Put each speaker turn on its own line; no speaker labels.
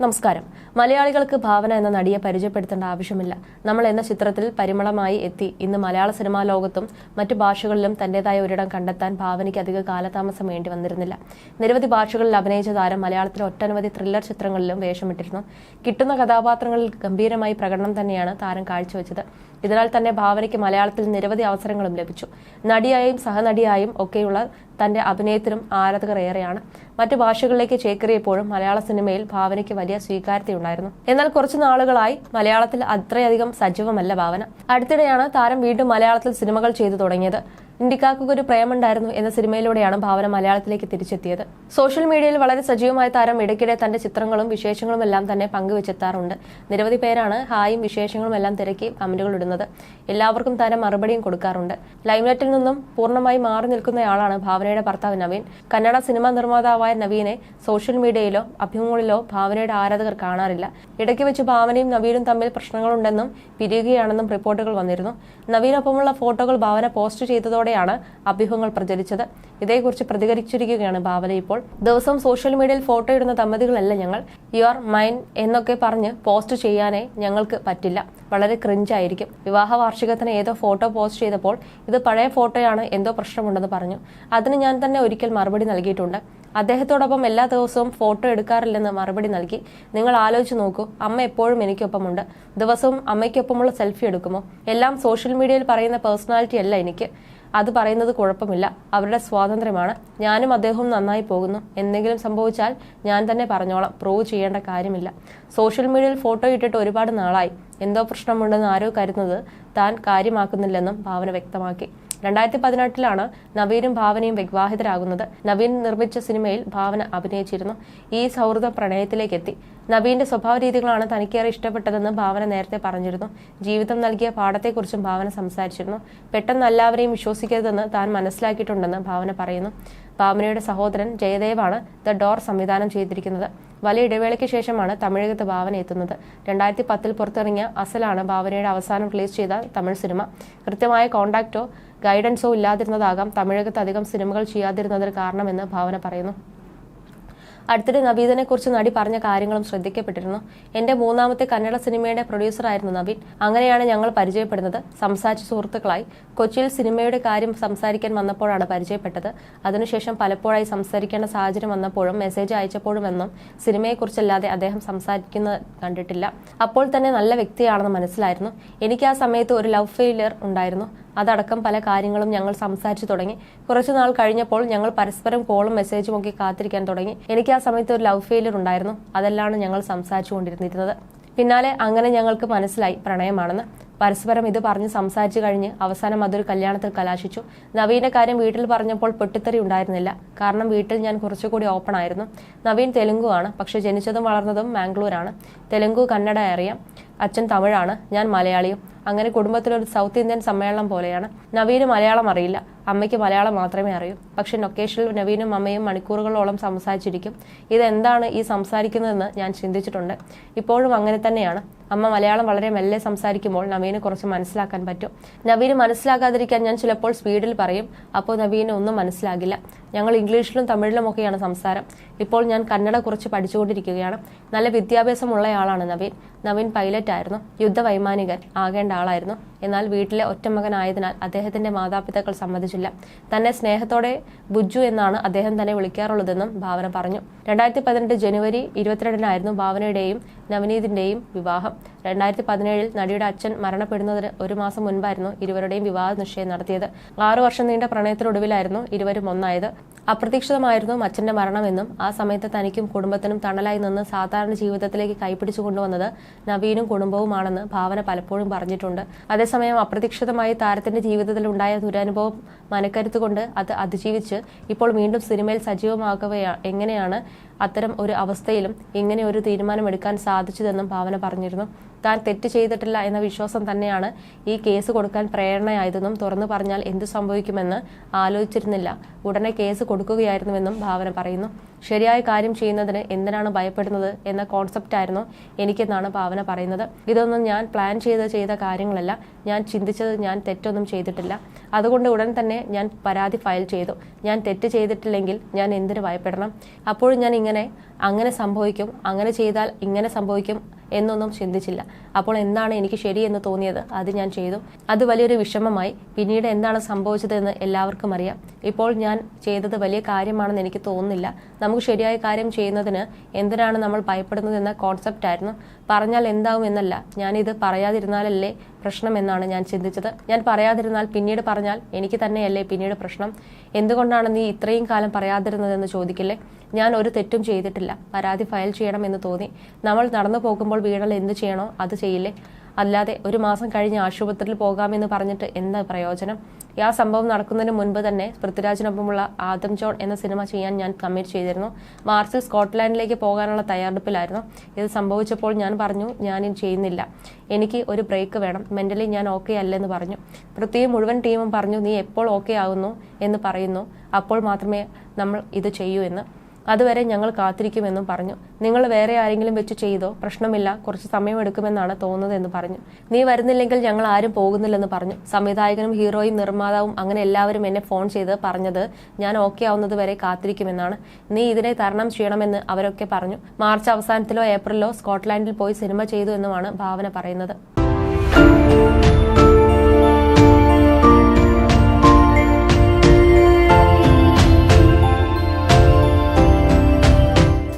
നമസ്കാരം. മലയാളികൾക്ക് ഭാവന എന്ന നടിയെ പരിചയപ്പെടുത്തേണ്ട ആവശ്യമില്ല. നമ്മൾ എന്ന ചിത്രത്തിൽ പരിമളമായി എത്തി. ഇന്ന് മലയാള സിനിമാ ലോകത്തും മറ്റു ഭാഷകളിലും തന്റേതായ ഒരിടം കണ്ടെത്താൻ ഭാവനയ്ക്ക് അധിക കാലതാമസം വേണ്ടി വന്നിരുന്നില്ല. നിരവധി ഭാഷകളിൽ അഭിനയിച്ച താരം മലയാളത്തിലെ ഒട്ടനവധി ത്രില്ലർ ചിത്രങ്ങളിലും വേഷമിട്ടിരുന്നു. കിട്ടുന്ന കഥാപാത്രങ്ങളിൽ ഗംഭീരമായി പ്രകടനം തന്നെയാണ് താരം കാഴ്ചവെച്ചത്. ഇതിനാൽ തന്നെ ഭാവനയ്ക്ക് മലയാളത്തിൽ നിരവധി അവസരങ്ങളും ലഭിച്ചു. നടിയായും സഹനടിയായും ഒക്കെയുള്ള തന്റെ അഭിനയത്തിനും ആരാധകർ ഏറെയാണ്. മറ്റു ഭാഷകളിലേക്ക് ചേക്കേറിയപ്പോഴും മലയാള സിനിമയിൽ ഭാവനയ്ക്ക് വലിയ സ്വീകാര്യതയുണ്ടായിരുന്നു. എന്നാൽ കുറച്ചു നാളുകളായി മലയാളത്തിൽ അത്രയധികം സജീവമല്ല ഭാവന. അടുത്തിടെയാണ് താരം വീണ്ടും മലയാളത്തിൽ സിനിമകൾ ചെയ്തു തുടങ്ങിയത്. ഇന്ത്യക്കാർക്ക് ഒരു പ്രേമുണ്ടായിരുന്നു എന്ന സിനിമയിലൂടെയാണ് ഭാവന മലയാളത്തിലേക്ക് തിരിച്ചെത്തിയത്. സോഷ്യൽ മീഡിയയിൽ വളരെ സജീവമായ താരം ഇടയ്ക്കിടെ തന്റെ ചിത്രങ്ങളും വിശേഷങ്ങളും എല്ലാം തന്നെ പങ്കുവെച്ചെത്താറുണ്ട്. നിരവധി പേരാണ് ഹായും വിശേഷങ്ങളും എല്ലാം തിരക്കി കമന്റുകൾ ഇടുന്നത്. എല്ലാവർക്കും താരം മറുപടിയും കൊടുക്കാറുണ്ട്. ലൈംലൈറ്റിൽ നിന്നും പൂർണമായി മാറി നിൽക്കുന്നയാളാണ് ഭാവനയുടെ ഭർത്താവ് നവീൻ. കന്നഡ സിനിമാ നിർമ്മാതാവായ നവീനെ സോഷ്യൽ മീഡിയയിലോ അഭിമുഖങ്ങളിലോ ഭാവനയുടെ ആരാധകർ കാണാറില്ല. ഇടയ്ക്ക് വെച്ച് ഭാവനയും നവീനും തമ്മിൽ പ്രശ്നങ്ങളുണ്ടെന്നും പിരിയുകയാണെന്നും റിപ്പോർട്ടുകൾ വന്നിരുന്നു. നവീനൊപ്പമുള്ള ഫോട്ടോകൾ ഭാവന പോസ്റ്റ് ചെയ്തതോടെയാണ് അഭ്യൂഹങ്ങൾ പ്രചരിച്ചത്. ഇതേക്കുറിച്ച് പ്രതികരിച്ചിരിക്കുകയാണ് ഭാവന ഇപ്പോൾ. ദിവസം സോഷ്യൽ മീഡിയയിൽ ഫോട്ടോ ഇടുന്ന ദമ്പതികളല്ല ഞങ്ങൾ. യു ആർ മൈൻ എന്നൊക്കെ പറഞ്ഞ് പോസ്റ്റ് ചെയ്യാനേ ഞങ്ങൾക്ക് പറ്റില്ല. വളരെ ക്രിഞ്ചായിരിക്കും വിവാഹ വാർഷികത്തിന് ഏതോ ഫോട്ടോ പോസ്റ്റ് ചെയ്തപ്പോൾ ഇത് പഴയ ഫോട്ടോയാണ് എന്തോ പ്രശ്നമുണ്ടെന്ന് പറഞ്ഞു. അതിന് ഞാൻ തന്നെ ഒരിക്കൽ മറുപടി നൽകിയിട്ടുണ്ട്. അദ്ദേഹത്തോടൊപ്പം എല്ലാ ദിവസവും ഫോട്ടോ എടുക്കാറില്ലെന്ന് മറുപടി നൽകി. നിങ്ങൾ ആലോചിച്ച് നോക്കൂ അമ്മ എപ്പോഴും എനിക്കൊപ്പമുണ്ട്. ദിവസവും അമ്മയ്ക്കൊപ്പമുള്ള സെൽഫി എടുക്കുമോ? എല്ലാം സോഷ്യൽ മീഡിയയിൽ പറയുന്ന പേഴ്സണാലിറ്റി അല്ല എനിക്ക്. അത് പറയുന്നത് കുഴപ്പമില്ല. അവരുടെ സ്വാതന്ത്ര്യമാണ്. ഞാനും അദ്ദേഹവും നന്നായി പോകുന്നു. എന്തെങ്കിലും സംഭവിച്ചാൽ ഞാൻ തന്നെ പറഞ്ഞോളാം. പ്രൂവ് ചെയ്യേണ്ട കാര്യമില്ല. സോഷ്യൽ മീഡിയയിൽ ഫോട്ടോ ഇട്ടിട്ട് ഒരുപാട് നാളായി. എന്തോ പ്രശ്നമുണ്ടെന്ന് ആരോ കരുതുന്നത് താൻ കാര്യമാക്കുന്നില്ലെന്നും ഭാവന വ്യക്തമാക്കി. രണ്ടായിരത്തി പതിനെട്ടിലാണ് നവീനും ഭാവനയും വിവാഹിതരാകുന്നത്. നവീൻ നിർമ്മിച്ച സിനിമയിൽ ഭാവന അഭിനയിച്ചിരുന്നു. ഈ സൗഹൃദ പ്രണയത്തിലേക്ക് എത്തി നവീന്റെ സ്വഭാവ രീതികളാണ് തനിക്കേറെ ഇഷ്ടപ്പെട്ടതെന്ന് ഭാവന നേരത്തെ പറഞ്ഞിരുന്നു. ജീവിതം നൽകിയ പാഠത്തെക്കുറിച്ചും ഭാവന സംസാരിച്ചിരുന്നു. പെട്ടെന്ന് എല്ലാവരെയും വിശ്വസിക്കരുതെന്ന് താൻ മനസ്സിലാക്കിയിട്ടുണ്ടെന്ന് ഭാവന പറയുന്നു. ഭാവനയുടെ സഹോദരൻ ജയദേവാണ് ദ ഡോർ സംവിധാനം ചെയ്തിരിക്കുന്നത്. വലിയ ഇടവേളയ്ക്ക് ശേഷമാണ് തമിഴകത്ത് ഭാവന എത്തുന്നത്. രണ്ടായിരത്തി പത്തിൽ പുറത്തിറങ്ങിയ അസലാണ് ഭാവനയുടെ അവസാനം റിലീസ് ചെയ്ത തമിഴ് സിനിമ. കൃത്യമായ കോണ്ടാക്റ്റോ ഗൈഡൻസോ ഇല്ലാതിരുന്നതാകാം. തമിഴകത്ത് അധികം സിനിമകൾ ചെയ്യാതിരുന്നതിന് കാരണമെന്ന് ഭാവന പറയുന്നു. അടുത്തിടെ നവീദിനെക്കുറിച്ച് കുറിച്ച് നടി പറഞ്ഞ കാര്യങ്ങളും ശ്രദ്ധിക്കപ്പെട്ടിരുന്നു. എന്റെ മൂന്നാമത്തെ കന്നഡ സിനിമയുടെ പ്രൊഡ്യൂസറായിരുന്നു നവീൻ. അങ്ങനെയാണ് ഞങ്ങൾ പരിചയപ്പെടുന്നത്. സംസാരിച്ച സുഹൃത്തുക്കളായി. കൊച്ചിയിൽ സിനിമയുടെ കാര്യം സംസാരിക്കാൻ വന്നപ്പോഴാണ് പരിചയപ്പെട്ടത്. അതിനുശേഷം പലപ്പോഴായി സംസാരിക്കേണ്ട സാഹചര്യം വന്നപ്പോഴും മെസ്സേജ് അയച്ചപ്പോഴുമെന്നും സിനിമയെക്കുറിച്ചല്ലാതെ അദ്ദേഹം സംസാരിക്കുന്നത് കണ്ടിട്ടില്ല. അപ്പോൾ തന്നെ നല്ല വ്യക്തിയാണെന്ന് മനസ്സിലായിരുന്നു. എനിക്ക് ആ സമയത്ത് ഒരു ലവ് ഫെയിലിയർ ഉണ്ടായിരുന്നു. അതടക്കം പല കാര്യങ്ങളും ഞങ്ങൾ സംസാരിച്ചു തുടങ്ങി. കുറച്ചു നാൾ കഴിഞ്ഞപ്പോൾ ഞങ്ങൾ പരസ്പരം കോളും മെസ്സേജും ഒക്കെ കാത്തിരിക്കാൻ തുടങ്ങി. എനിക്ക് ആ സമയത്ത് ഒരു ലവ് ഫെയിലിയർ ഉണ്ടായിരുന്നു. അതെല്ലാം ഞങ്ങൾ സംസാരിച്ചു കൊണ്ടിരുന്നിരുന്നത്. പിന്നാലെ അങ്ങനെ ഞങ്ങൾക്ക് മനസ്സിലായി പ്രണയമാണെന്ന്. പരസ്പരം ഇത് പറഞ്ഞ് സംസാരിച്ചു കഴിഞ്ഞ് അവസാനം അതൊരു കല്യാണത്തിൽ കലാശിച്ചു. നവീന്റെ കാര്യം വീട്ടിൽ പറഞ്ഞപ്പോൾ പൊട്ടിത്തെറി ഉണ്ടായിരുന്നില്ല. കാരണം വീട്ടിൽ ഞാൻ കുറച്ചുകൂടി ഓപ്പൺ ആയിരുന്നു. നവീൻ തെലുങ്കുവാണ്. പക്ഷെ ജനിച്ചതും വളർന്നതും മാംഗ്ലൂരാണ്. തെലുങ്കു കന്നഡ അറിയാം. അച്ഛൻ തമിഴാണ് ഞാൻ മലയാളിയും. അങ്ങനെ കുടുംബത്തിലൊരു സൗത്ത് ഇന്ത്യൻ സമ്മേളനം പോലെയാണ്. നവീന് മലയാളം അറിയില്ല. അമ്മയ്ക്ക് മലയാളം മാത്രമേ അറിയൂ. പക്ഷെ ലൊക്കേഷനിൽ നവീനും അമ്മയും മണിക്കൂറുകളോളം സംസാരിച്ചിരിക്കും. ഇതെന്താണ് ഈ സംസാരിക്കുന്നതെന്ന് ഞാൻ ചിന്തിച്ചിട്ടുണ്ട്. ഇപ്പോഴും അങ്ങനെ തന്നെയാണ്. അമ്മ മലയാളം വളരെ മെല്ലെ സംസാരിക്കുമ്പോൾ നവീന് കുറച്ച് മനസ്സിലാക്കാൻ പറ്റും. നവീന് മനസ്സിലാക്കാതിരിക്കാൻ ഞാൻ ചിലപ്പോൾ സ്പീഡിൽ പറയും. അപ്പോൾ നവീന് ഒന്നും മനസ്സിലാകില്ല. ഞങ്ങൾ ഇംഗ്ലീഷിലും തമിഴിലും ഒക്കെയാണ് സംസാരം. ഇപ്പോൾ ഞാൻ കന്നഡ കുറച്ച് പഠിച്ചുകൊണ്ടിരിക്കുകയാണ്. നല്ല വിദ്യാഭ്യാസമുള്ളയാളാണ് നവീൻ. നവീൻ പൈലറ്റ് ആയിരുന്നു. യുദ്ധവൈമാനികൻ ആകേണ്ട ആളായിരുന്നു. എന്നാൽ വീട്ടിലെ ഒറ്റമകനായതിനാൽ അദ്ദേഹത്തിന്റെ മാതാപിതാക്കൾ സമ്മതിച്ചില്ല. തന്നെ സ്നേഹത്തോടെ ബുജു എന്നാണ് അദ്ദേഹം തന്നെ വിളിക്കാറുള്ളതെന്നും ഭാവന പറഞ്ഞു. രണ്ടായിരത്തി പതിനെട്ട് ജനുവരി ഇരുപത്തിരണ്ടിനായിരുന്നു ഭാവനയുടെയും നവനീതിന്റെയും വിവാഹം. രണ്ടായിരത്തി പതിനേഴിൽ നടിയുടെ അച്ഛൻ മരണപ്പെടുന്നതിന് ഒരു മാസം മുൻപായിരുന്നു ഇരുവരുടെയും വിവാഹ നിശ്ചയം നടത്തിയത്. ആറു വർഷം നീണ്ട പ്രണയത്തിനൊടുവിലായിരുന്നു ഇരുവരും ഒന്നായത്. അപ്രതീക്ഷിതമായിരുന്നു അച്ഛന്റെ മരണമെന്നും ആ സമയത്ത് തനിക്കും കുടുംബത്തിനും തണലായി നിന്ന് സാധാരണ ജീവിതത്തിലേക്ക് കൈപിടിച്ചു കൊണ്ടുവന്നത് നവീനും കുടുംബവുമാണെന്ന് ഭാവന പലപ്പോഴും പറഞ്ഞിട്ടുണ്ട്. അതേസമയം അപ്രതീക്ഷിതമായി താരത്തിന്റെ ജീവിതത്തിൽ ഉണ്ടായ ദുരനുഭവം മനക്കരുത്തുകൊണ്ട് അത് അതിജീവിച്ച് ഇപ്പോൾ വീണ്ടും സിനിമയിൽ സജീവമാകവയാ എങ്ങനെയാണ് അത്തരം ഒരു അവസ്ഥയിലും ഇങ്ങനെ ഒരു തീരുമാനമെടുക്കാൻ സാധിച്ചതെന്നും ഭാവന പറഞ്ഞിരുന്നു. താൻ തെറ്റ് ചെയ്തിട്ടില്ല എന്ന വിശ്വാസം തന്നെയാണ് ഈ കേസ് കൊടുക്കാൻ പ്രേരണയായതെന്നും തുറന്നു പറഞ്ഞാൽ എന്തു സംഭവിക്കുമെന്ന് ആലോചിച്ചിരുന്നില്ല. ഉടനെ കേസ് കൊടുക്കുകയായിരുന്നുവെന്നും ഭാവന പറയുന്നു. ശരിയായ കാര്യം ചെയ്യുന്നതിന് എന്തിനാണ് ഭയപ്പെടുന്നത് എന്ന കോൺസെപ്റ്റ് ആയിരുന്നു എനിക്കെന്നാണ് ഭാവന പറയുന്നത്. ഇതൊന്നും ഞാൻ പ്ലാൻ ചെയ്ത് ചെയ്ത കാര്യങ്ങളല്ല. ഞാൻ ചിന്തിച്ചത് ഞാൻ തെറ്റൊന്നും ചെയ്തിട്ടില്ല. അതുകൊണ്ട് ഉടൻ തന്നെ ഞാൻ പരാതി ഫയൽ ചെയ്തു. ഞാൻ തെറ്റ് ചെയ്തിട്ടില്ലെങ്കിൽ ഞാൻ എന്തിനു ഭയപ്പെടണം? അപ്പോഴും ഞാൻ ഇങ്ങനെ അങ്ങനെ സംഭവിക്കും. അങ്ങനെ ചെയ്താൽ ഇങ്ങനെ സംഭവിക്കും. എന്നൊന്നും ചിന്തിച്ചില്ല. അപ്പോൾ എന്താണ് എനിക്ക് ശരിയെന്ന് തോന്നിയത്? അത് ഞാൻ ചെയ്തു. അത് വലിയൊരു വിഷമമായി. പിന്നീട് എന്താണ് സംഭവിച്ചതെന്ന് എല്ലാവർക്കും അറിയാം. ഇപ്പോൾ ഞാൻ ചെയ്തത് വലിയ കാര്യമാണെന്ന് എനിക്ക് തോന്നുന്നില്ല. നമുക്ക് ശരിയായ കാര്യം ചെയ്യുന്നതിന് എന്തിനാണ് നമ്മൾ ഭയപ്പെടുന്നതെന്ന കോൺസെപ്റ്റ് ആയിരുന്നു. പറഞ്ഞാൽ എന്താവും എന്നല്ല. ഞാനിത് പറയാതിരുന്നാലല്ലേ പ്രശ്നം എന്നാണ് ഞാൻ ചിന്തിച്ചത്. ഞാൻ പറയാതിരുന്നാൽ പിന്നീട് പറഞ്ഞാൽ എനിക്ക് തന്നെയല്ലേ പിന്നീട് പ്രശ്നം? എന്തുകൊണ്ടാണ് നീ ഇത്രയും കാലം പറയാതിരുന്നതെന്ന് ചോദിക്കില്ലേ? ഞാൻ ഒരു തെറ്റും ചെയ്തിട്ടില്ല. പരാതി ഫയൽ ചെയ്യണമെന്ന് തോന്നി. നമ്മൾ നടന്നു പോകുമ്പോൾ വീണൽ എന്ത് ചെയ്യണോ അത് ചെയ്യില്ലേ? അല്ലാതെ ഒരു മാസം കഴിഞ്ഞ് ആശുപത്രിയിൽ പോകാമെന്ന് പറഞ്ഞിട്ട് എന്ത് പ്രയോജനം? ഈ ആ സംഭവം നടക്കുന്നതിന് മുൻപ് തന്നെ പൃഥ്വിരാജിനൊപ്പമുള്ള ആദം ജോൺ എന്ന സിനിമ ചെയ്യാൻ ഞാൻ കമ്മിറ്റ് ചെയ്തിരുന്നു. മാർച്ചിൽ സ്കോട്ട്ലാൻഡിലേക്ക് പോകാനുള്ള തയ്യാറെടുപ്പിലായിരുന്നു. ഇത് സംഭവിച്ചപ്പോൾ ഞാൻ പറഞ്ഞു ഞാൻ ഇത് ചെയ്യുന്നില്ല. എനിക്ക് ഒരു ബ്രേക്ക് വേണം. മെന്റലി ഞാൻ ഓക്കെ അല്ലെന്ന് പറഞ്ഞു. പൃഥ്വിയും മുഴുവൻ ടീമും പറഞ്ഞു നീ എപ്പോൾ ഓക്കെ ആകുന്നു എന്ന് പറയുന്നു. അപ്പോൾ മാത്രമേ നമ്മൾ ഇത് ചെയ്യൂ എന്ന്. അതുവരെ ഞങ്ങൾ കാത്തിരിക്കുമെന്നും പറഞ്ഞു. നിങ്ങൾ വേറെ ആരെങ്കിലും വെച്ച് ചെയ്തോ? പ്രശ്നമില്ല. കുറച്ച് സമയമെടുക്കുമെന്നാണ് തോന്നുന്നതെന്ന് പറഞ്ഞു. നീ വരുന്നില്ലെങ്കിൽ ഞങ്ങൾ ആരും പോകുന്നില്ലെന്ന് പറഞ്ഞു. സംവിധായകനും ഹീറോയും നിർമ്മാതാവും അങ്ങനെ എല്ലാവരും എന്നെ ഫോൺ ചെയ്ത് പറഞ്ഞത് ഞാൻ ഓക്കെ ആവുന്നത് വരെ കാത്തിരിക്കുമെന്നാണ്. നീ ഇതിനെ തരണം ചെയ്യണമെന്ന് അവരൊക്കെ പറഞ്ഞു. മാർച്ച് അവസാനത്തിലോ ഏപ്രിലോ സ്കോട്ട്ലാൻഡിൽ പോയി സിനിമ ചെയ്തു എന്നുമാണ് ഭാവന പറയുന്നത്.